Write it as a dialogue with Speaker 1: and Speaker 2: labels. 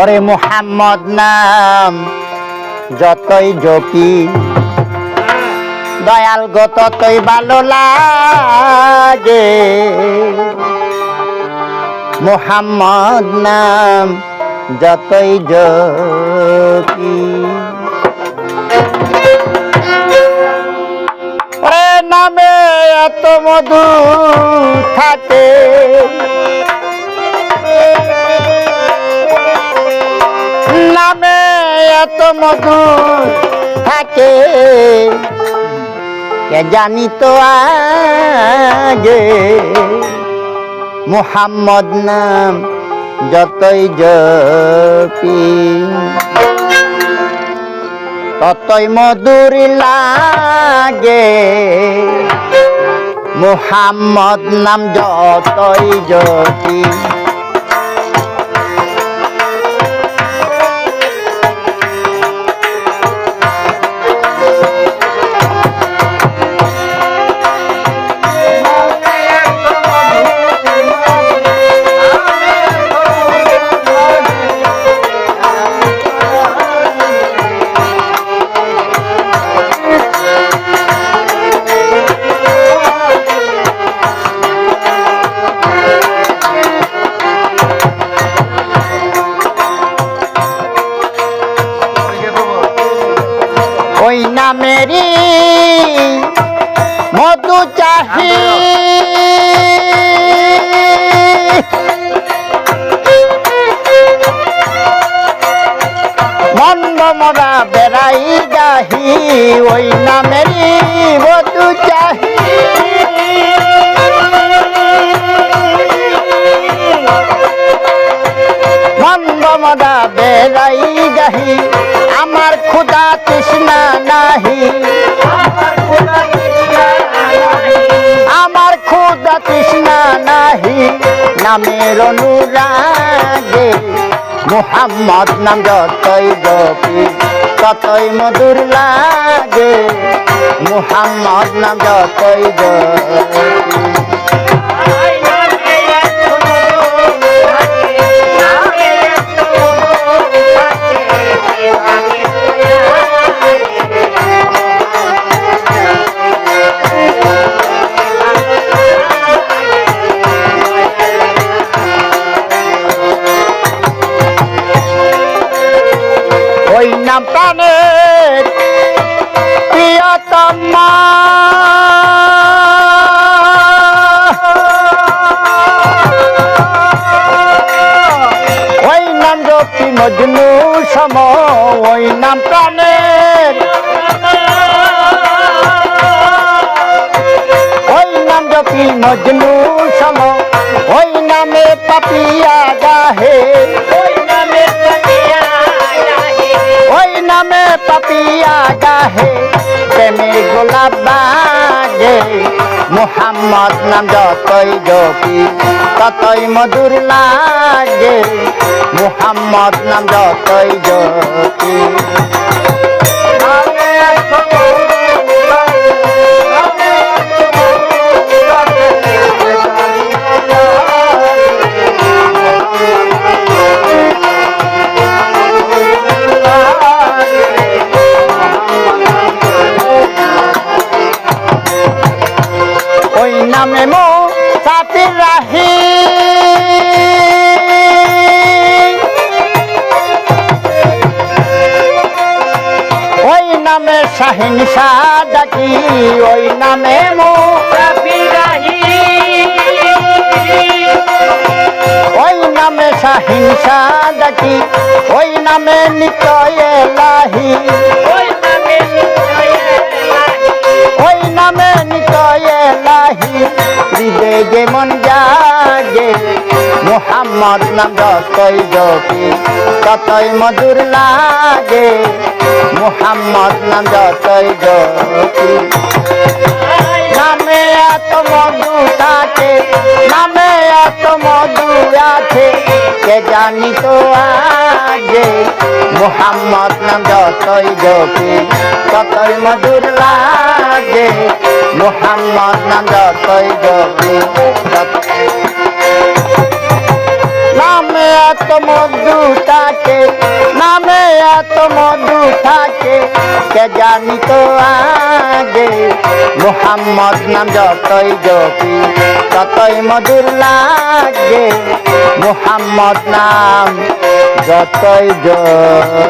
Speaker 1: ওরে মোহাম্মদ নাম যতই জপি, দয়াল গো ততই ভালো লাগে। মোহাম্মদ নাম যতই জপি। নামে এত মধু থাকে। নামে এত মধু থাকে। কে জানি তো আগে? মুহাম্মদ নাম যতই জপি, ততই মধুর লাগে। মুহাম্মদ নাম যতই জপি চাহি মন্দ মরা বেড়াই গাহি ওই নামেরই মধু চাহি মন্দ মরা বেড়াই গাহি আমার ক্ষুদা তৃষ্ণা নাহি। আমার নামের অনুরাগে মোহাম্মদ নাম যতই জপি ততই মধুর লাগে মোহাম্মদ নাম যতই জপি নাম প্রাণের প্রিয়তমা ওই নাম জপি মজনু সম, ওই নাম প্রাণের ওই নাম জপি মজনু পাপিয়া প্রেমের প্রেমে গোলাপ বাজে মোহাম্মদ নাম যতই জপি, ততই মধুর লাগে। মোহাম্মদ নাম যতই জপি। নামে মো সাথী রাহি ওই নামে শাহিন শাহ ডাকি, ওই নামে মো ওই নামে শাহিন শাহ ডাকি, ওই নামে নিতয় লাহি। হৃদয়ে মন জাগে মোহাম্মদ নাম যতই জপি, ততই মধুর লাগে। মোহাম্মদ নাম যতই জপি। নামে এত মধু থাকে, নামে এত মধু আছে, কে জানি তো আগে মোহাম্মদ নাম যতই জপি, ততই মধুর লাগে। মোহাম্মদ নাম এত মধু থাকে, নামে এত মধু থাকে, কে জানি তো আগে। মোহাম্মদ নাম যতই জপি, ততই মধুর লাগে। মোহাম্মদ নাম যতই জপি।